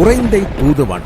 உறைந்தை தூதுவன்.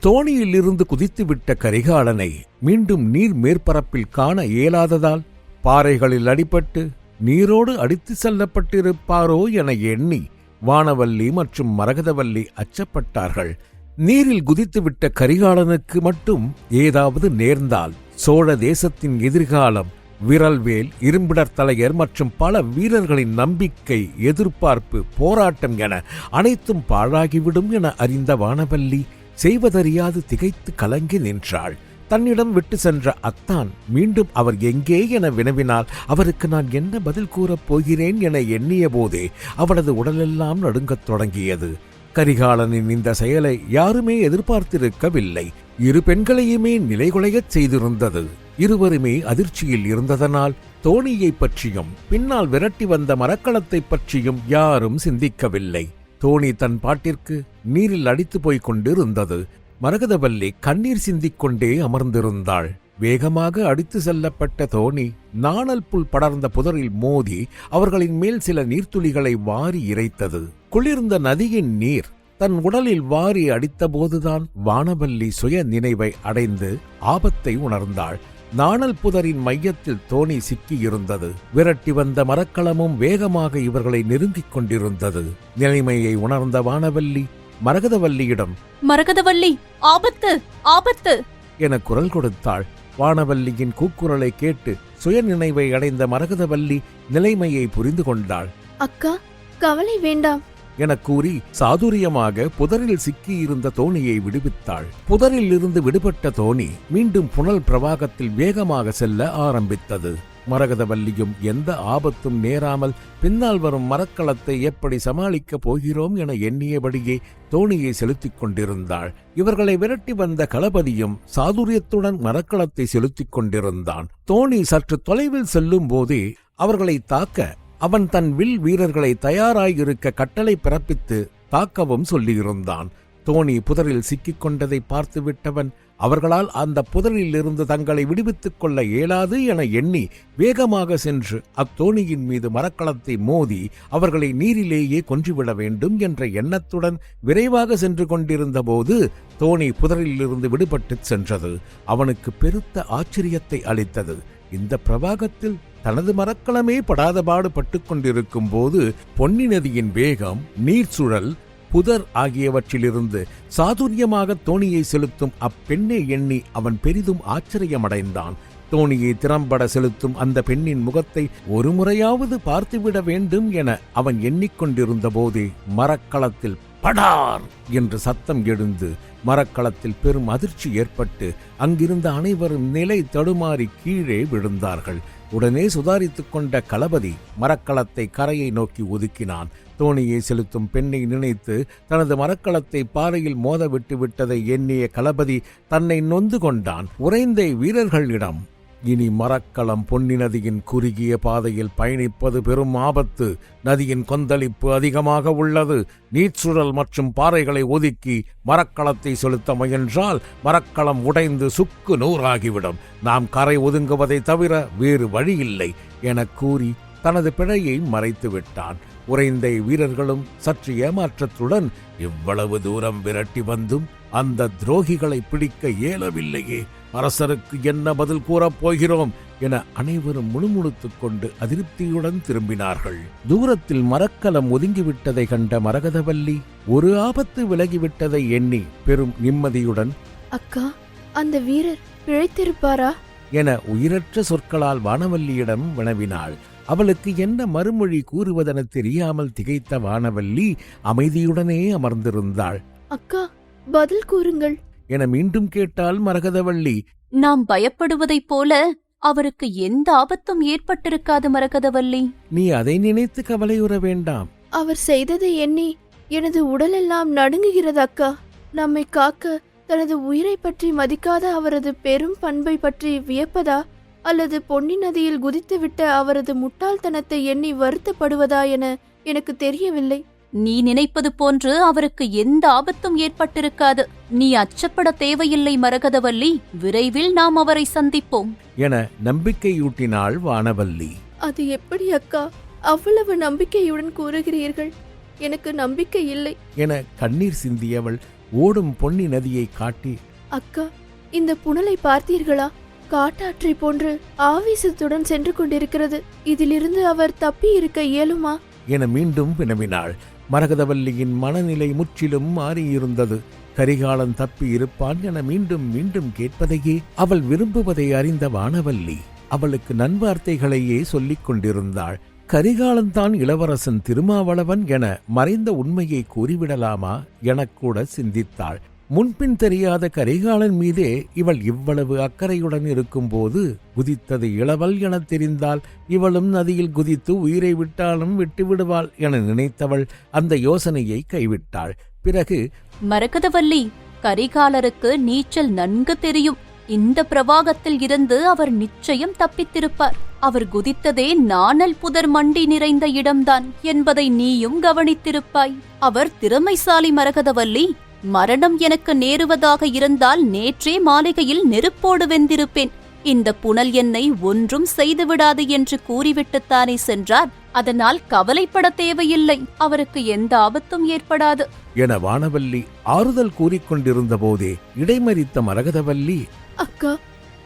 தோணியிலிருந்து குதித்துவிட்ட கரிகாலனை மீண்டும் நீர் மேற்பரப்பில் காண இயலாததால் பாறைகளில் அடிபட்டு நீரோடு அடித்து செல்லப்பட்டிருப்பாரோ என எண்ணி வானவல்லி மற்றும் மரகதவல்லி அச்சப்பட்டார்கள். நீரில் குதித்துவிட்ட கரிகாலனுக்கு மட்டும் ஏதாவது நேர்ந்தால் சோழ தேசத்தின் எதிர்காலம் விரல்வேல் இரும்பிடர் தலையர் மற்றும் பல வீரர்களின் நம்பிக்கை எதிர்பார்ப்பு போராட்டம் என அனைத்தும் பாழாகிவிடும் என அறிந்த வானவல்லி செய்வதறியாது திகைத்து கலங்கி நின்றாள். தன்னிடம் விட்டு சென்ற அத்தான் மீண்டும் அவர் எங்கே என வினவினால் அவருக்கு நான் என்ன பதில் கூறப் போகிறேன் என எண்ணிய போதே அவளது உடலெல்லாம் நடுங்கத் தொடங்கியது. கரிகாலனின் இந்த செயலை யாருமே எதிர்பார்த்திருக்கவில்லை. இரு பெண்களையுமே நிலைகுலையச் செய்திருந்தது. இருவருமே அதிர்ச்சியில் இருந்ததனால் தோணியைப் பற்றியும் பின்னால் விரட்டி வந்த மரக்களத்தைப் பற்றியும் யாரும் சிந்திக்கவில்லை. தோணி தன் பாட்டிற்கு நீரில் அடித்து போய்க் கொண்டிருந்தது. மரகதவல்லி கண்ணீர் சிந்திக் கொண்டே அமர்ந்திருந்தாள். வேகமாக அடித்து செல்லப்பட்ட தோணி நாணல் புல் படர்ந்த புதரில் மோதி அவர்களின் மேல் சில நீர்த்துளிகளை வாரி இறைத்தது. குளிர்ந்த நதியின் நீர் தன் உடலில் வாரி அடித்தபோதுதான் வானவல்லி சுய நினைவை அடைந்து ஆபத்தை உணர்ந்தாள். நாணல் புதரின் மையத்தில் தோணி சிக்கியிருந்தது. விரட்டி வந்த மரக்கலமும் வேகமாக இவர்களை நெருங்கிக் கொண்டிருந்தது. நிலைமையை உணர்ந்த வானவல்லி மரகதவல்லியிடம். மரகதவல்லி ஆபத்து ஆபத்து! என குரல் கொடுத்தாள். வானவல்லியின் கூக்குரலை கேட்டு சுயநினைவை அடைந்த மரகதவல்லி நிலைமையை புரிந்து கொண்டாள். அக்கா கவலை வேண்டாம். என கூறி சாதுரியமாக புதரில் சிக்கியிருந்த தோணியை விடுவித்தாள். புதரில் இருந்து விடுபட்ட தோணி மீண்டும் புனல் பிரவாகத்தில் வேகமாக செல்ல ஆரம்பித்தது. மரகதவல்லியும் எந்த ஆபத்தும் நேராமல் பின்னால் வரும் மரக்களத்தை எப்படி சமாளிக்கப் போகிறோம் என எண்ணியபடியே தோணியை செலுத்திக் கொண்டிருந்தாள். இவர்களை விரட்டி வந்த களபதியும் சாதுரியத்துடன் மரக்களத்தை செலுத்திக் கொண்டிருந்தான். தோணி சற்று தொலைவில் செல்லும் போதே அவர்களை தாக்க அவன் தன் வில் வீரர்களை தயாராயிருக்க கட்டளை பிறப்பித்து தாக்கவும் சொல்லியிருந்தான். தோணி புதரில் சிக்கிக் கொண்டதை பார்த்துவிட்டவன் அவர்களால் அந்த புதரிலிருந்து தங்களை விடுவித்துக் கொள்ள இயலாது என எண்ணி வேகமாக சென்று அத்தோணியின் மீது மரக்களத்தை மோதி அவர்களை நீரிலேயே கொன்றுவிட வேண்டும் என்ற எண்ணத்துடன் விரைவாக சென்று கொண்டிருந்த போது தோணி புதரிலிருந்து விடுபட்டுச் சென்றது. அவனுக்கு பெருத்த ஆச்சரியத்தை அளித்தது. இந்த பிரவாகத்தில் தனது மரக்கலமே படாதபாடு பட்டுக் கொண்டிருக்கும் போது பொன்னி நதியின் வேகம் நீர் சுழல் புதர் ஆகியவற்றிலிருந்து சாதுரியமாக தோணியை செலுத்தும் அப்பெண்ணை எண்ணி அவன் பெரிதும் ஆச்சரியமடைந்தான். தோணியை திறம்பட செலுத்தும் அந்த பெண்ணின் முகத்தை ஒரு முறையாவது பார்த்துவிட வேண்டும் என அவன் எண்ணிக்கொண்டிருந்த போதே மரக்களத்தில் படார். என்று சத்தம் எழுந்து மரக்களத்தில் பெரும் அதிர்ச்சி ஏற்பட்டு அங்கிருந்த அனைவரும் நிலை தடுமாறி கீழே விழுந்தார்கள். உடனே சுதாரித்துக் கொண்ட களபதி மரக்களத்தை கரையை நோக்கி ஒதுக்கினான். தோணியை செலுத்தும் பெண்ணை நினைத்து தனது மரக்களத்தை பாறையில் மோத விட்டு விட்டதை எண்ணிய களபதி தன்னை நொந்து கொண்டான். உறைந்த வீரர்களிடம் இனி மரக்களம் பொன்னி நதியின் குறுகிய பாதையில் பயணிப்பது பெரும் ஆபத்து. நதியின் கொந்தளிப்பு அதிகமாக உள்ளது. நீச்சுழல் மற்றும் பாறைகளை ஒதுக்கி மரக்களத்தை செலுத்த முயன்றால் மரக்களம் உடைந்து சுக்கு நூறாகிவிடும். நாம் கரை ஒதுங்குவதை தவிர வேறு வழியில்லை என கூறி தனது பிழையை மறைத்து விட்டான் உறைந்த வீரர்களும் சற்று ஏமாற்றத்துடன் இவ்வளவு தூரம் விரட்டி வந்தும் அந்த துரோகிகளை பிடிக்க இயலவில்லையே. அரசருக்கு என்ன பதில் கூறப் போகிறோம் என அனைவரும் முணுமுணுத்துக் கொண்டு அதிருப்தியுடன் திரும்பினார்கள். தூரத்தில் மரக்கலம் ஒதுங்கிவிட்டதை கண்ட மரகதவல்லி ஒரு ஆபத்து விலகிவிட்டதை எண்ணி பெரும் நிம்மதியுடன் அக்கா அந்த வீரர் பிழைத்திருப்பாரா? என உயிரற்ற சொற்களால் வானவல்லியிடம் வினவினாள். அவளுக்கு என்ன மறுமொழி கூறுவதென தெரியாமல் திகைத்த வானவல்லி அமைதியுடனே அமர்ந்திருந்தாள். அக்கா பதில் கூறுங்கள். என மீண்டும் கேட்டாள் மரகதவள்ளி. நாம் பயப்படுவதைப் போல அவருக்கு எந்த ஆபத்தும் ஏற்பட்டிருக்காது மரகதவல்லி நீ அதை நினைத்து கவலையுற வேண்டாம். அவர் செய்ததை எண்ணி எனது உடலெல்லாம் நடுங்குகிறது அக்கா. நம்மை காக்க தனது உயிரை பற்றி மதிக்காத அவரது பெரும் பண்பை பற்றி வியப்பதா? அல்லது பொன்னி நதியில் குதித்துவிட்ட அவரது முட்டாள்தனத்தை எண்ணி வருத்தப்படுவதா என எனக்கு தெரியவில்லை. நீ நினைப்பது போன்று அவருக்கு எந்த ஆபத்தும் ஏற்பட்டிருக்காது. நீ அச்சப்பட தேவையில்லை மரகதவல்லி. விரைவில் நாம் அவரை சந்திப்போம். என நம்பிக்கையூட்டினாள் வானவல்லி. அது எப்படி அக்கா? அவ்வளவு நம்பிக்கையுடன் கூறுகிறீர்கள். எனக்கு நம்பிக்கை இல்லை. என கண்ணீர் சிந்தியவள் ஓடும் பொன்னி நதியை காட்டி அக்கா இந்த புனலை பார்த்தீர்களா? காட்டாற்றை போன்று ஆவேசத்துடன் சென்று கொண்டிருக்கிறது. இதிலிருந்து அவர் தப்பி இருக்க இயலுமா? என மீண்டும் வினவினாள். மரகதவல்லியின் மனநிலை முற்றிலும் மாறியிருந்தது. கரிகாலன் தப்பி இருப்பான் என மீண்டும் மீண்டும் கேட்பதையே அவள் விரும்புவதை அறிந்த வானவல்லி அவளுக்கு நன்வார்த்தைகளையே சொல்லிக் கொண்டிருந்தாள். கரிகாலன் தான் இளவரசன் திருமாவளவன் என மறைந்த உண்மையை கூறிவிடலாமா எனக்கூட சிந்தித்தாள். முன்பின் தெரியாத கரிகாலன் மீதே இவள் இவ்வளவு அக்கறையுடன் இருக்கும்போது குதித்தது இளவல் எனத் தெரிந்தால் இவளும் நதியில் குதித்து உயிரை விட்டாலும் விட்டு விடுவாள் என நினைத்தவள் அந்த யோசனையை கைவிட்டாள். பிறகு மரகதவல்லி கரிகாலருக்கு நீச்சல் நன்கு தெரியும். இந்த பிரவாகத்தில் இருந்து அவர் நிச்சயம் தப்பித்திருப்பார். அவர் குதித்ததே நாணல் புதர் மண்டி நிறைந்த இடம்தான் என்பதை நீயும் கவனித்திருப்பாய். அவர் திறமைசாலி மரகதவல்லி மரணம் எனக்கு நேருவதாக இருந்தால் நேற்றே மாளிகையில் நெருப்போடு வெந்திருப்பேன். இந்த புனல் என்னை ஒன்றும் செய்துவிடாது என்று கூறிவிட்டுத்தானே சென்றார். அதனால் கவலைப்பட தேவையில்லை. அவருக்கு எந்த ஆபத்தும் ஏற்படாது. என வானவல்லி ஆறுதல் கூறிக்கொண்டிருந்த போதே இடைமறித்த மரகதவல்லி அக்கா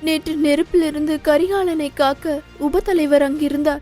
நேற்று நெருப்பிலிருந்து கரிகாலனை காக்க உபதலைவர் அங்கிருந்தார்.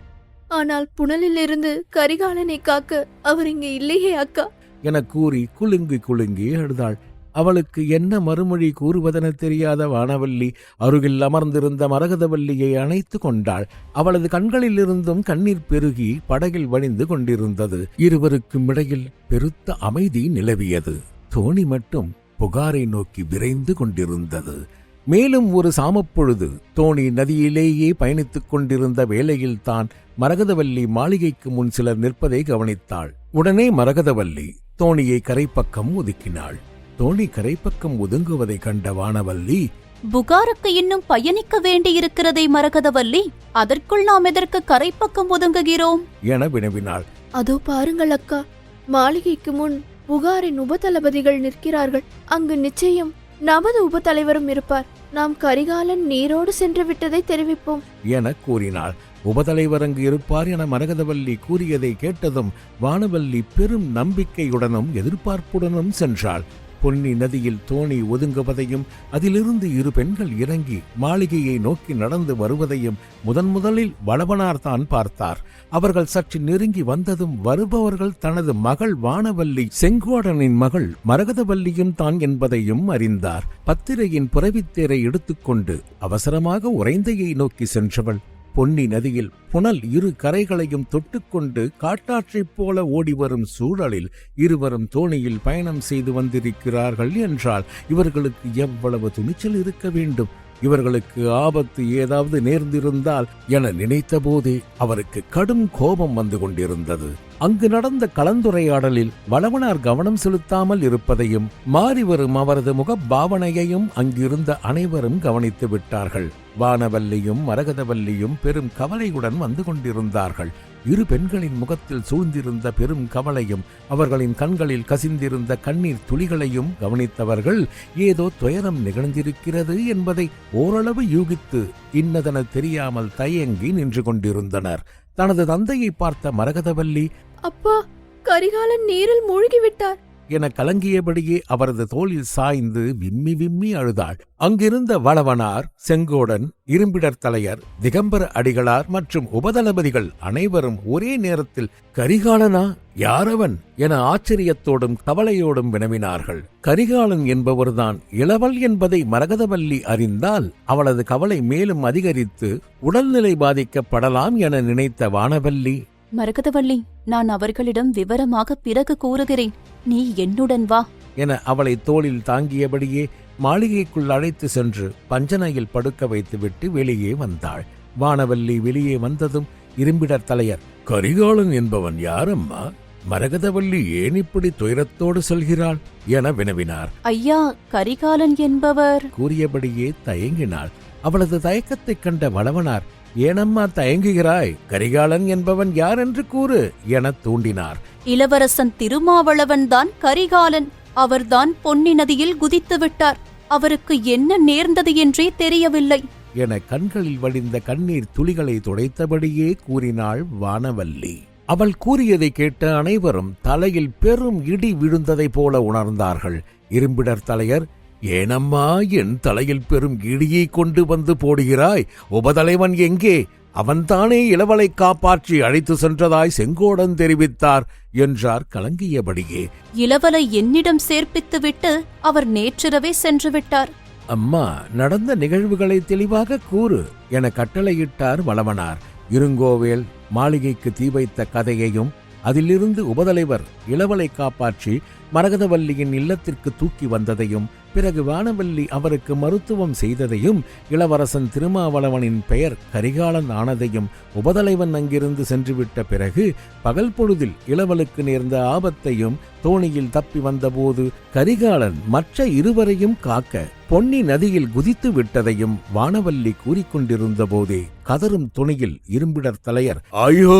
ஆனால் புனலிலிருந்து கரிகாலனை காக்க அவர் இங்கு இல்லையே அக்கா. என கூறி குலுங்கி குலுங்கி அழுதாள் அவளுக்கு என்ன மறுமொழி கூறுவதென தெரியாத வானவல்லி அருகில் அமர்ந்திருந்த மரகதவல்லியை அணைத்து கொண்டாள். அவளது கண்களிலிருந்தும் கண்ணீர் பெருகி படகில் வழிந்து கொண்டிருந்தது. இருவருக்கும் இடையில் பெருத்த அமைதி நிலவியது. தோணி மட்டும் புகாரை நோக்கி விரைந்து கொண்டிருந்தது. மேலும் ஒரு சாமப்பொழுது தோணி நதியிலேயே பயணித்துக் கொண்டிருந்த வேளையில் தான் மரகதவல்லி மாளிகைக்கு முன் சிலர் நிற்பதை கவனித்தாள். உடனே மரகதவல்லி தோணியை கரைப்பக்கம் ஒதுக்கினாள். தோணி கரைப்பக்கம் ஒதுங்குவதை கண்ட வானவல்லி புகாருக்கு இன்னும் பயணிக்க வேண்டியிருக்கிறதே மரகதவல்லி அதற்குள் நாம் எதற்கு கரைப்பக்கம் ஒதுங்குகிறோம்? என வினவினாள். அதோ பாருங்கள் அக்கா மாளிகைக்கு முன் புகாரின் உபதளபதிகள் நிற்கிறார்கள். அங்கு நிச்சயம் நமது உபதலைவரும் இருப்பார். நாம் கரிகாலன் நீரோடு சென்று விட்டதை தெரிவிப்போம். என கூறினாள். உபதலைவர் அங்கு இருப்பார் என மரகதவல்லி கூறியதை கேட்டதும் வானவல்லி பெரும் நம்பிக்கையுடனும் எதிர்பார்ப்புடனும் சென்றாள். பொன்னி நதியில் தோணி ஒதுங்குவதையும் அதிலிருந்து இரு பெண்கள் இறங்கி மாளிகையை நோக்கி நடந்து வருவதையும் முதன் முதலில் வளவனார் தான் பார்த்தார். அவர்கள் சற்று நெருங்கி வந்ததும் வருபவர்கள் தனது மகள் வானவல்லி செங்கோடனின் மகள் மரகதவல்லியும் தான் என்பதையும் அறிந்தார். பத்திரையின் புறவித்தேரை எடுத்துக்கொண்டு அவசரமாக உறைந்தையை நோக்கி சென்றவள். பொன்னி நதியில் புனல் இரு கரைகளையும் தொட்டுக்கொண்டு காட்டாற்றைப் போல ஓடிவரும் சூழலில் இருவரும் தோணியில் பயணம் செய்து வந்திருக்கிறார்கள் என்றால் இவர்களுக்கு எவ்வளவு துணிச்சல் இருக்க வேண்டும்? இவர்களுக்கு ஆபத்து ஏதாவது நேர்ந்திருந்தால் என நினைத்தபோதே அவருக்கு கடும் கோபம் வந்து கொண்டிருந்தது. அங்கு நடந்த கலந்துரையாடலில் வளவனார் கவனம் செலுத்தாமல் இருப்பதையும் மாறிவரும் அவரது முகபாவனையையும் அங்கிருந்த அனைவரும் கவனித்து விட்டார்கள் வானவல்லியும் மரகதவல்லியும் பெரும் கவலையுடன் வந்து கொண்டிருந்தார்கள். இரு பெண்களின் முகத்தில் சூழ்ந்திருந்த பெரும் கவலையும் அவர்களின் கண்களில் கசிந்திருந்த கண்ணீர் துளிகளையும் கவனித்தவர்கள் ஏதோ துயரம் நிகழ்ந்திருக்கிறது என்பதை ஓரளவு யூகித்து இன்னதென தெரியாமல் தயங்கி நின்று கொண்டிருந்தனர். தனது தந்தையை பார்த்த மரகதவல்லி அப்பா கரிகாலன் நீரில் மூழ்கிவிட்டார். என கலங்கியபடியே அவரது தோளில் சாய்ந்து விம்மி விம்மி அழுதாள். அங்கிருந்த வளவனார் செங்கோடன் இரும்பிடர் தலையர் திகம்பர அடிகளார் மற்றும் உபதளபதிகள் அனைவரும் ஒரே நேரத்தில் கரிகாலனா யாரவன் என ஆச்சரியத்தோடும் கவலையோடும் வினவினார்கள். கரிகாலன் என்பவர்தான் இளவல் என்பதை மரகதவல்லி அறிந்தால் அவளது கவலை மேலும் அதிகரித்து உடல்நிலை பாதிக்கப்படலாம் என நினைத்த வானவல்லி மரகதவல்லி நான் அவர்களிடம் விவரமாக பிறகு கூறுகிறேன். நீ என்னுடன் வா. என அவளை தோளில் தாங்கியபடியே மாளிகைக்குள் அழைத்து சென்று பஞ்சனையில் படுக்க வைத்துவிட்டு வெளியே வந்தாள். வானவல்லி வெளியே வந்ததும் இரும்பிடர் தலையர் கரிகாலன் என்பவன் யாரம்மா? மரகதவல்லி ஏன் இப்படி துயரத்தோடு செல்கிறாள்? என வினவினார். ஐயா கரிகாலன் என்பவர். கூறியபடியே தயங்கினாள். அவளது தயக்கத்தைக் கண்ட வளவனார் ஏனம்மா தயங்குகிறாய்? கரிகாலன் என்பவன் யார் என்று கூறு எனத் தூண்டினார். இளவரசன் திருமாவளவன் தான் கரிகாலன். அவர்தான் பொன்னி நதியில் குதித்து விட்டார். அவருக்கு என்ன நேர்ந்தது என்றே தெரியவில்லை. என கண்களில் வடிந்த கண்ணீர் துளிகளை துடைத்தபடியே கூறினாள் வானவல்லி. அவள் கூறியதை கேட்ட அனைவரும் தலையில் பெரும் இடி விழுந்ததைப் போல உணர்ந்தார்கள். இரும்பிடர் தலையர் ஏனம்மா என் தலையில் பெரும் இடியை கொண்டு வந்து போடுகிறாய். உபதலைவன் எங்கே? அவன்தானே இளவலை காப்பாற்றி அழைத்து சென்றதாய் செங்கோடன் தெரிவித்தார் என்றார் கலங்கியபடியே. இளவலை என்னிடம் சேர்ப்பித்துவிட்டு அவர் நேற்றிரவே சென்று விட்டார் அம்மா நடந்த நிகழ்வுகளை தெளிவாக கூறு என கட்டளையிட்டார் வளவனார். இருங்கோவேல் மாளிகைக்கு தீ வைத்த கதையையும் அதிலிருந்து உபதலைவர் இளவலை காப்பாற்றி மரகதவல்லியின் இல்லத்திற்கு தூக்கி வந்ததையும் பிறகு வானவல்லி அவருக்கு மருத்துவம் செய்ததையும் இளவரசன் திருமாவளவனின் பெயர் கரிகாலன் ஆனதையும் உபதலைவன் அங்கிருந்து சென்றுவிட்ட பிறகு பகல் பொழுதில் இளவலுக்கு நேர்ந்த ஆபத்தையும் தோணியில் தப்பி வந்தபோது கரிகாலன் மற்ற இருவரையும் காக்க பொன்னி நதியில் குதித்து விட்டதையும் வானவல்லி கூறிக்கொண்டிருந்த போதே கதரும் துணியில் இரும்பிடர் தலையர் ஐயோ!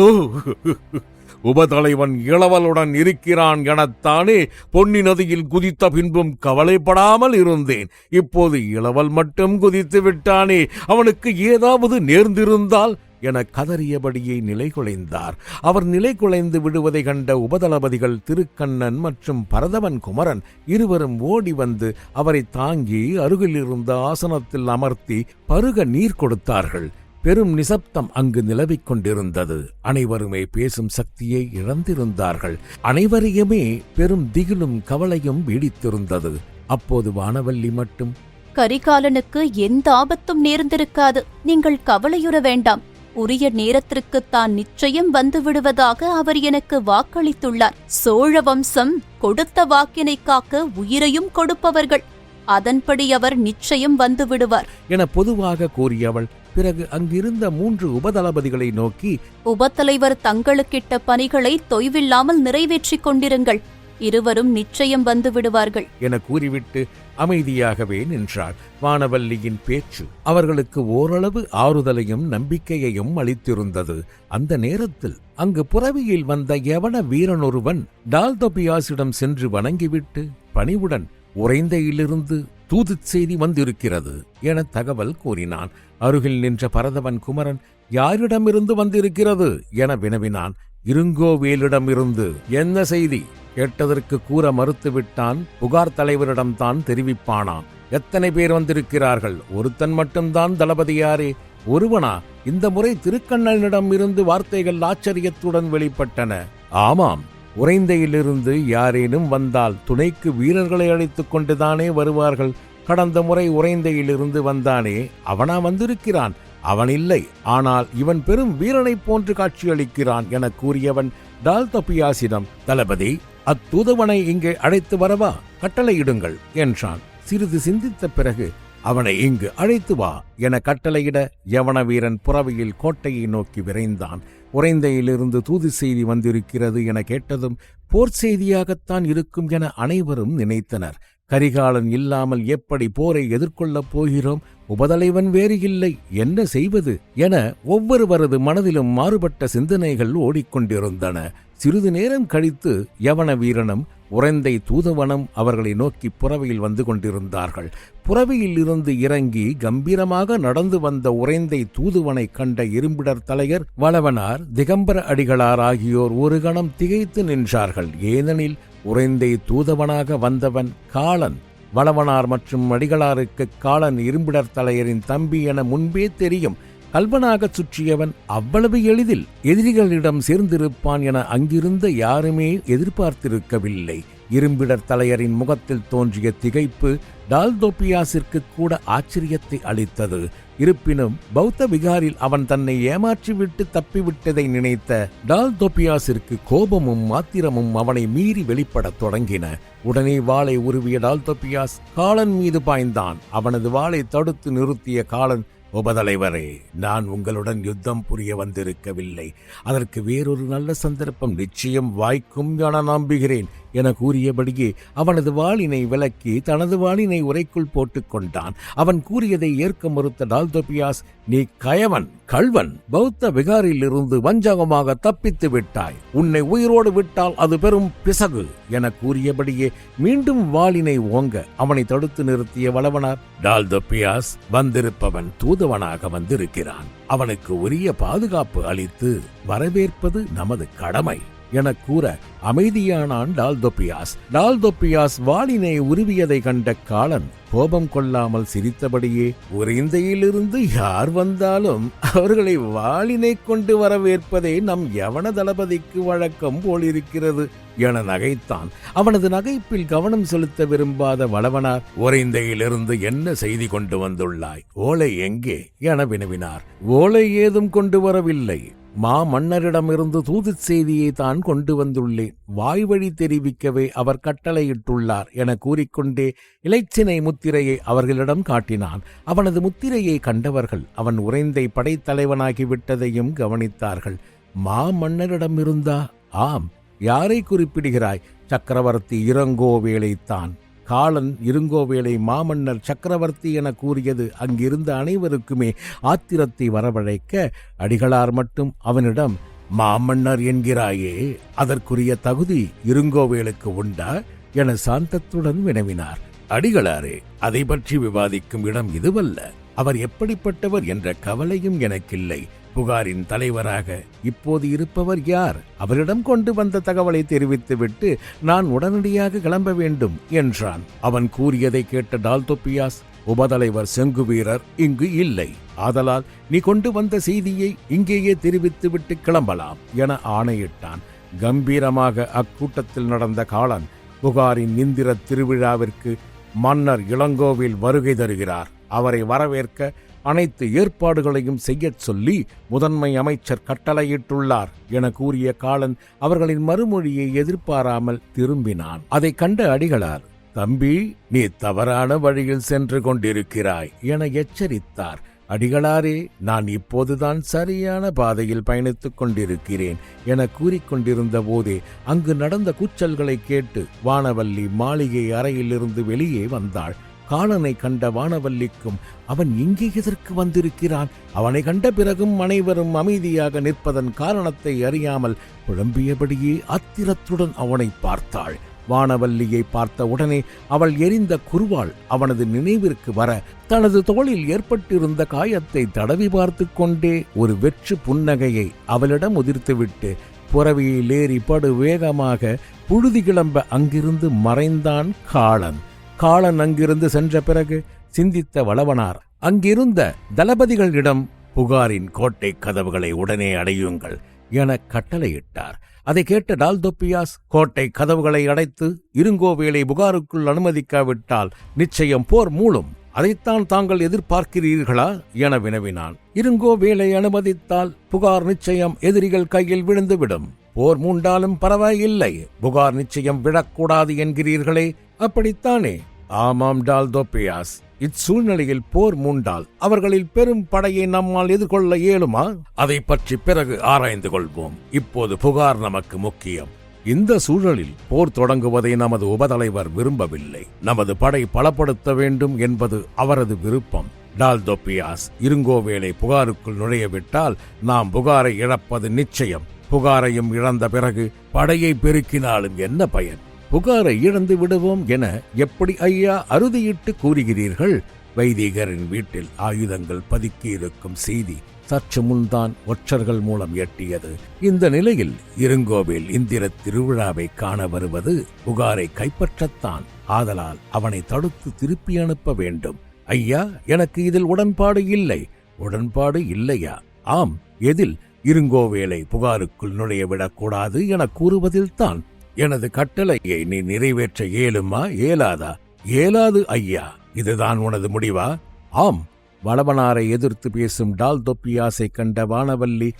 உபதலைவன் இளவலுடன் இருக்கிறான் எனத்தானே பொன்னி நதியில் குதித்த பின்பும் கவலைப்படாமல் இருந்தேன். இப்போது இளவல் மட்டும் குதித்து விட்டானே அவனுக்கு ஏதாவது நேர்ந்திருந்தால் என கதறியபடியே நிலை குலைந்தார். அவர் நிலை குலைந்து விடுவதை கண்ட உபதளபதிகள் திருக்கண்ணன் மற்றும் பரதவன் குமரன் இருவரும் ஓடி வந்து அவரை தாங்கி அருகில் இருந்த ஆசனத்தில் அமர்த்தி பருக நீர் கொடுத்தார்கள். பெரும் நிசப்தம் அங்கு நிலவிக் கொண்டிருந்தது. அனைவருமே பேசும் சக்தியை இழந்திருந்தார்கள். அனைவரையுமே பெரும் திகிலும் கவலையும் பீடித்திருந்தது. அப்போது வானவல்லி மட்டும் கரிகாலனுக்கு எந்த ஆபத்தும் நேர்ந்திருக்காது. நீங்கள் கவலையுற வேண்டாம். உரிய நேரத்திற்கு தான் நிச்சயம் வந்து விடுவதாக அவர் எனக்கு வாக்களித்துள்ளார். சோழ வம்சம் கொடுத்த வாக்கினை காக்க உயிரையும் கொடுப்பவர்கள். அதன்படி அவர் நிச்சயம் வந்து விடுவார். என பொதுவாக கூறியவள் பிறகு அங்கிருந்த மூன்று உபதளபதிகளை நோக்கி உபத்தலைவர் தங்களுக்கிட்ட பணிகளை தொய்வில்லாமல் நிறைவேற்றிக் கொண்டிருங்கள். இருவரும் நிச்சயம் வந்து விடுவார்கள். என கூறிவிட்டு அமைதியாகவே நின்றாள். வானவல்லியின் பேச்சு அவர்களுக்கு ஓரளவு ஆறுதலையும் நம்பிக்கையையும் அளித்திருந்தது. அந்த நேரத்தில் அங்கு புறவியில் வந்த யவன வீரனொருவன் டால்தொபியாசிடம் சென்று வணங்கிவிட்டு பணிவுடன் உறைந்தையிலிருந்து தூதுச் செய்தி வந்திருக்கிறது என தகவல் கூறினான். அருகில் நின்ற பரதவன் குமரன் யாரிடமிருந்து வந்திருக்கிறது? என வினவினான். இருங்கோவேலிடமிருந்து என்ன செய்தி? கேட்டதற்கு கூற மறுத்துவிட்டான். புகார் தலைவரிடம்தான் தெரிவிப்பானாம். எத்தனை பேர் வந்திருக்கிறார்கள்? ஒருத்தன் மட்டும்தான் தளபதியாரே. ஒருவனா? இந்த முறை திருக்கண்ணனிடம் இருந்து வார்த்தைகள் ஆச்சரியத்துடன் வெளிப்பட்டன. ஆமாம். உறைந்தையிலிருந்து யாரேனும் வந்தால் துணைக்கு வீரர்களை அழைத்து கொண்டுதானே வருவார்கள். கடந்த முறை உறைந்தையிலிருந்து வந்தானே அவனா வந்திருக்கிறான். அவன் இல்லை ஆனால் இவன் பெரும் வீரனைப் போன்று காட்சியளிக்கிறான் என கூறியவன் டால் தப்பியாசிடம் தளபதி அத்தூதவனை இங்கே அழைத்து வரவா? கட்டளையிடுங்கள் என்றான். சிறிது சிந்தித்த பிறகு அவனை இங்கு அழைத்து வா என கட்டளையிட யவன வீரன் புறவையில் கோட்டையை நோக்கி விரைந்தான். உறைந்தையிலிருந்து தூது செய்தி வந்திருக்கிறது என கேட்டதும் போர் செய்தியாகத்தான் இருக்கும் என அனைவரும் நினைத்தனர். கரிகாலன் இல்லாமல் எப்படி போரை எதிர்கொள்ளப் போகிறோம்? உபதலைவன் வேறு இல்லை. என்ன செய்வது? என ஒவ்வொருவரது மனதிலும் மாறுபட்ட சிந்தனைகள் ஓடிக்கொண்டிருந்தன. சிறிது நேரம் கழித்து யவன வீரனும் உறைந்தை தூதவனம் அவர்களை நோக்கி புறவையில் வந்து கொண்டிருந்தார்கள். புறவியிலிருந்து இறங்கி கம்பீரமாக நடந்து வந்த உறைந்தை தூதுவனை கண்ட இரும்பிடர் தலையர் வளவனார் திகம்பர அடிகளார் ஆகியோர் ஒரு கணம் திகைத்து நின்றார்கள். ஏனெனில் உறைந்தை தூதவனாக வந்தவன் காளன் வளவனார் மற்றும் அடிகளாருக்கு காளன் இரும்பிடர் தலையரின் தம்பி என முன்பே தெரியும். கல்வனாகச் சுற்றியவன் அவ்வளவு எளிதில் எதிரிகளிடம் சேர்ந்திருப்பான் என அங்கிருந்த யாருமே எதிர்பார்த்திருக்கவில்லை. இரும்பிடர் தலையரின் முகத்தில் தோன்றிய திகைப்பு டால்தோப்பியாசிற்கு கூட ஆச்சரியத்தை அளித்தது. இருப்பினும் பௌத்த விகாரில் அவன் தன்னை ஏமாற்றிவிட்டு தப்பிவிட்டதை நினைத்த டால்தோப்பியாசிற்கு கோபமும் மாத்திரமும் அவனை மீறி வெளிப்படத் தொடங்கின. உடனே வாளை உருவிய டால்தோப்பியாஸ் காலன் மீது பாய்ந்தான். அவனது வாளை தடுத்து நிறுத்திய காலன் உபதலைவரே நான் உங்களுடன் யுத்தம் புரிய வந்திருக்கவில்லை. அதற்கு வேறொரு நல்ல சந்தர்ப்பம் நிச்சயம் வாய்க்கும் என நம்புகிறேன். என கூறியபடியே அவனது வாளினை விலக்கி தனது வாளினை உரைக்குள் போட்டுக் கொண்டான் அவன் கூறியதை ஏற்க மறுத்த டால்தோபியாஸ் நீ கயவன் கள்வன் பௌத்த விகாரிலிருந்து வஞ்சகமாக தப்பித்து விட்டாய். உன்னை உயிரோடு விட்டால் அது பெரும் பிசகு என கூறியபடியே மீண்டும் வாளினை ஓங்க அவனை தடுத்து நிறுத்திய வளவனார் டால்தோபியாஸ் வந்திருப்பவன் தூதுவனாக வந்திருக்கிறான். அவனுக்கு உரிய பாதுகாப்பு அளித்து வரவேற்பது நமது கடமை. எனக் கூற அமைதியானான் டால்தொப்பியாஸ். டால்தொப்பியாஸ் வாளினை உருவியதை கண்ட காலன் கோபம் கொள்ளாமல் சிரித்தபடியே உறைந்தையிலிருந்து யார் வந்தாலும் அவர்களை வாளினை கொண்டு வரவேற்பதே நம் யவன தளபதிக்கு வழக்கம் போலிருக்கிறது என நகைத்தான். அவனது நகைப்பில் கவனம் செலுத்த விரும்பாத வளவனார் உறைந்தையிலிருந்து என்ன செய்தி கொண்டு வந்துள்ளாய்? ஓலை எங்கே? என வினவினார். ஓலை ஏதும் கொண்டு வரவில்லை. மா மன்னரிடமிருந்து தூதுச் செய்தியை தான் கொண்டு வந்துள்ளேன். வாய்வழி தெரிவிக்கவே அவர் கட்டளையிட்டுள்ளார் என கூறிக்கொண்டே இலைச்சினை முத்திரையை அவர்களிடம் காட்டினான். அவனது முத்திரையை கண்டவர்கள் அவன் உறைந்தை படைத்தலைவனாகிவிட்டதையும் கவனித்தார்கள். மா மன்னரிடமிருந்தா? ஆம். யாரை குறிப்பிடுகிறாய்? சக்கரவர்த்தி இளங்கோவேளைத்தான் காலன் இருங்கோவேளை மாமன்னர் சக்கரவர்த்தி என கூறியது அங்கிருந்த அனைவருக்குமே ஆத்திரத்தை வரவழைக்க அடிகளார் மட்டும் அவனிடம் மாமன்னர் என்கிறாயே அதற்குரிய தகுதி இருங்கோவேலுக்கு உண்டா? என சாந்தத்துடன் வினவினார். அடிகளாரே அதை பற்றி விவாதிக்கும் இடம் இதுவல்ல. அவர் எப்படிப்பட்டவர் என்ற கவலையும் எனக்கில்லை. புகாரின் தலைவராக இப்போது இருப்பவர் யார்? அவரிடம் கொண்டு வந்த தகவலை தெரிவித்துவிட்டு நான் உடனடியாக கிளம்ப வேண்டும் என்றான். அவன் கூறியதை கேட்ட டால்தொப்பியாஸ் உபதலைவர் செங்குவீரர் இங்கு இல்லை. ஆதலால் நீ கொண்டு வந்த செய்தியை இங்கேயே தெரிவித்துவிட்டு கிளம்பலாம் என ஆணையிட்டான். கம்பீரமாக அக்கூட்டத்தில் நடந்த காலன் புகாரின் இந்திர திருவிழாவிற்கு மன்னர் இளங்கோவில் வருகை தருகிறார். அவரை வரவேற்க அனைத்து ஏற்பாடுகளையும் செய்யச் சொல்லி முதன்மை அமைச்சர் கட்டளையிட்டுள்ளார் என கூறிய காலன் அவர்களின் மறுமொழியை எதிர்பாராமல் திரும்பினான். அதைக் கண்ட அடிகளார் தம்பி நீ தவறான வழியில் சென்று கொண்டிருக்கிறாய் என எச்சரித்தார். அடிகளாரே நான் இப்போதுதான் சரியான பாதையில் பயணித்துக் கொண்டிருக்கிறேன் என கூறிக்கொண்டிருந்த போதே அங்கு நடந்த கூச்சல்களை கேட்டு வானவல்லி மாளிகை அறையிலிருந்து வெளியே வந்தாள். காலனை கண்ட வானவல்லிக்கும் அவன் இங்கே எதற்கு வந்திருக்கிறான்? அவனை கண்ட பிறகும் அனைவரும் அமைதியாக நிற்பதன் காரணத்தை அறியாமல் புலம்பியபடியே ஆத்திரத்துடன் அவனை பார்த்தாள். வானவல்லியை பார்த்த உடனே அவள் எரிந்த குருவாள் அவனது நினைவிற்கு வர தனது தோளில் ஏற்பட்டிருந்த காயத்தை தடவி பார்த்து கொண்டே ஒரு வெற்று புன்னகையை அவளிடம் உதிர்த்துவிட்டு புறவியில் ஏறி படு வேகமாக புழுதி கிளம்ப அங்கிருந்து மறைந்தான் காளன் காளன் அங்கிருந்து சென்ற பிறகு சிந்தித்த வளவனார். அங்கிருந்த தளபதிகளிடம் புகாரின் கோட்டை கதவுகளை உடனே அடையுங்கள் என கட்டளையிட்டார். அதை கேட்ட டால்தொப்பியாஸ் கோட்டை கதவுகளை அடைத்து இருங்கோவேலை புகாருக்குள் அனுமதிக்காவிட்டால் நிச்சயம் போர் மூளும். அதைத்தான் தாங்கள் எதிர்பார்க்கிறீர்களா என வினவினான். இருங்கோவேளை அனுமதித்தால் புகார் நிச்சயம் எதிரிகள் கையில் விழுந்துவிடும். போர் மூண்டாலும் பரவாயில்லை. புகார் நிச்சயம் விழக்கூடாது என்கிறீர்களே. அப்படித்தானே? ஆமாம் டால்தோபியாஸ் இச்சூழ்நிலையில் போர் மூண்டால் அவர்களில் பெரும் படையை நம்மால் எதிர்கொள்ள இயலுமா? அதை பற்றி பிறகு ஆராய்ந்து கொள்வோம். இப்போது புகார் நமக்கு முக்கியம். இந்த சூழலில் போர் தொடங்குவதை நமது உபதலைவர் விரும்பவில்லை. நமது படை பலப்படுத்த வேண்டும் என்பது அவரது விருப்பம். டால்தொப்பியாஸ் இருங்கோவேளை புகாருக்குள் நுழையவிட்டால் நாம் புகாரை இழப்பது நிச்சயம். புகாரையும் இழந்த பிறகு படையை பெருக்கினாலும் என்ன பயன்? புகாரை இழந்து விடுவோம் என எப்படி ஐயா அறுதியிட்டு கூறுகிறீர்கள்? வைதிகரின் வீட்டில் ஆயுதங்கள் பதுக்கியிருக்கும் செய்தி சற்று முன்தான் ஒற்றர்கள் மூலம் எட்டியது. இந்த நிலையில் இருங்கோவில் இந்திர திருவிழாவை காண வருவது புகாரை கைப்பற்றத்தான். ஆதலால் அவனை தடுத்து திருப்பி அனுப்ப வேண்டும். ஐயா எனக்கு இதில் உடன்பாடு இல்லை. உடன்பாடு இல்லையா? ஆம் எதில்? இருங்கோவேலை புகாருக்குள் நுழைய விடக்கூடாது என கூறுவதில்தான் எனது கட்டளையை நீ நிறைவேற்ற இயலுமா இயலாதா இயலாது ஐயா. இதுதான் உனது முடிவா? ஆம். வளவனாரை எதிர்த்து பேசும் டால்தொப்பியாசை கண்ட வானவல்லி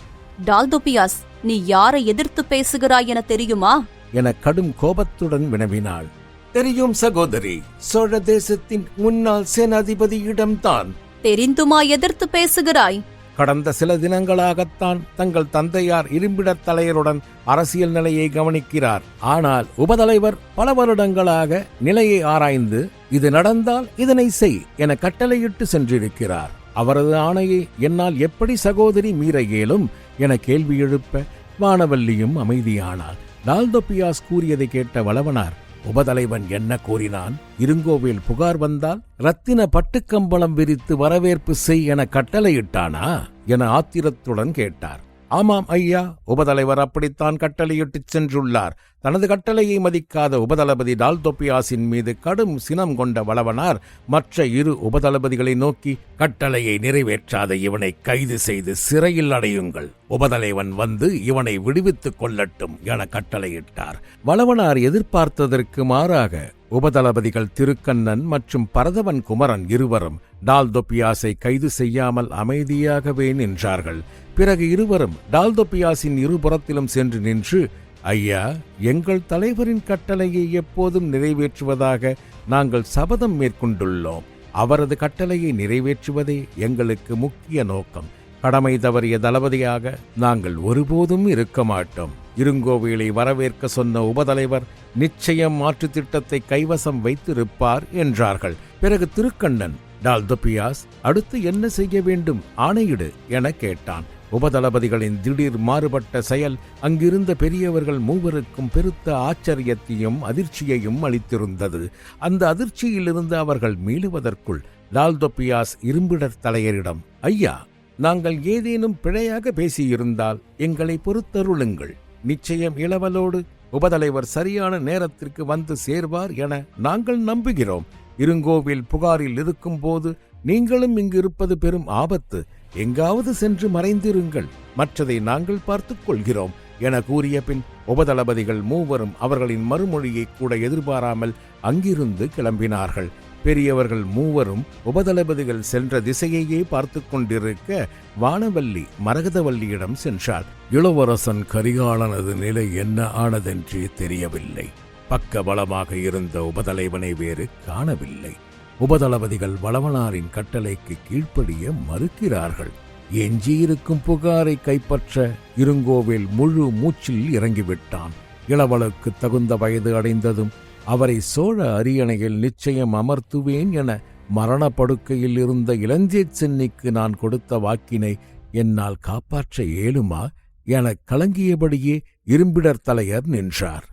டால்தொப்பியாஸ் நீ யாரை எதிர்த்து பேசுகிறாய் என தெரியுமா? என கடும் கோபத்துடன் வினவினாள். தெரியும் சகோதரி சோழ தேசத்தின் முன்னாள் சேனாதிபதியிடம்தான். தெரிந்துமா எதிர்த்து பேசுகிறாய்? கடந்த சில தினங்களாகத்தான் தங்கள் தந்தையார் இரும்பிடத் தலையருடன் அரசியல் நிலையை கவனிக்கிறார். ஆனால் உபதலைவர் பல வருடங்களாக நிலையை ஆராய்ந்து இது நடந்தால் இதனை செய் என கட்டளையிட்டு சென்றிருக்கிறார். அவரது ஆணையை என்னால் எப்படி சகோதரி மீற இயலும் என கேள்வி எழுப்ப வானவல்லியும் அமைதியானாள் டால்தொப்பியாஸ் கூறியதை கேட்ட வளவனார் உபதலைவன் என்ன கூறினான்? இருங்கோவில் புகார் வந்தால் ரத்தின பட்டுக்கம்பளம் விரித்து வரவேற்பு செய் என கட்டளையிட்டானா? என ஆத்திரத்துடன் கேட்டார். ஆமாம் ஐயா உபதலைவர் அப்படித்தான் கட்டளையிட்டுச் சென்றுள்ளார். தனது கட்டளையை மதிக்காத உபதளபதி டால்தொப்பியாசின் மீது கடும் சினம் கொண்ட வளவனார் மற்ற இரு உபதளபதிகளை நோக்கி கட்டளையை நிறைவேற்றாத இவனை கைது செய்து சிறையில் அடையுங்கள். உபதலைவன் வந்து இவனை விடுவித்துக் கொள்ளட்டும் என கட்டளையிட்டார். வளவனார் எதிர்பார்த்ததற்கு மாறாக உபதளபதிகள் திருக்கண்ணன் மற்றும் பரதவன் குமரன் இருவரும் டால்தொப்பியாசை கைது செய்யாமல் அமைதியாகவே நின்றார்கள். பிறகு இருவரும் டால்தொப்பியாஸின் இருபுறத்திலும் சென்று நின்று ஐயா எங்கள் தலைவரின் கட்டளையை எப்போதும் நிறைவேற்றுவதாக நாங்கள் சபதம் மேற்கொண்டுள்ளோம். அவரது கட்டளையை நிறைவேற்றுவதே எங்களுக்கு முக்கிய நோக்கம். கடமை தவறிய தளபதியாக நாங்கள் ஒருபோதும் இருக்க மாட்டோம். இருங்கோவிலை வரவேற்க சொன்ன உபதலைவர் நிச்சயம் மாற்று திட்டத்தை கைவசம் வைத்திருப்பார் என்றார்கள். பிறகு திருக்கண்ணன் டால்தபியாஸ் அடுத்து என்ன செய்ய வேண்டும்? ஆணையிடு என கேட்டான். உபதளபதிகளின் திடீர் மாறுபட்ட செயல் அங்கிருந்த பெரியவர்கள் மூவருக்கும் பெருத்த ஆச்சரியத்தையும் அதிர்ச்சியையும் அளித்திருந்தது. அந்த அதிர்ச்சியிலிருந்து அவர்கள் மீளுவதற்குள் டால்தொப்பியாஸ் இரும்பிடர் தலையரிடம் ஐயா நாங்கள் ஏதேனும் பிழையாக பேசியிருந்தால் எங்களை பொறுத்தருளுங்கள். நிச்சயம் இளவலோடு உபதலைவர் சரியான நேரத்திற்கு வந்து சேர்வார் என நாங்கள் நம்புகிறோம். இருங்கோவில் புகாரில் இருக்கும்போது நீங்களும் இங்கு இருப்பது பெரும் ஆபத்து. எங்காவது சென்று மறைந்திருங்கள். மற்றதை நாங்கள் பார்த்துக் கொள்கிறோம். என கூறிய பின் உபதளபதிகள் மூவரும் அவர்களின் மறுமொழியை கூட எதிர்பாராமல் அங்கிருந்து கிளம்பினார்கள். பெரியவர்கள் மூவரும் உபதளபதிகள் சென்ற திசையையே பார்த்து கொண்டிருக்க வானவல்லி மரகதவல்லியிடம் சென்றாள். இளவரசன் கரிகாலனது நிலை என்ன ஆனதென்றே தெரியவில்லை. பக்க பலமாக இருந்த உபதலைவனை வேறு காணவில்லை. உபதளபதிகள் வளவனாரின் கட்டளைக்கு கீழ்ப்படிய மறுக்கிறார்கள். எஞ்சியிருக்கும் புகாரை கைப்பற்ற இருங்கோவில் முழு மூச்சில் இறங்கிவிட்டான். இளவலுக்கு தகுந்த வயது அடைந்ததும் அவரை சோழ அரியணையில் நிச்சயம் அமர்த்துவேன் என மரணப்படுக்கையில் இருந்த இளஞ்சே சென்னிக்கு நான் கொடுத்த வாக்கினை என்னால் காப்பாற்ற இயலுமா? என கலங்கியபடியே இரும்பிடர் தலையர் நின்றார்.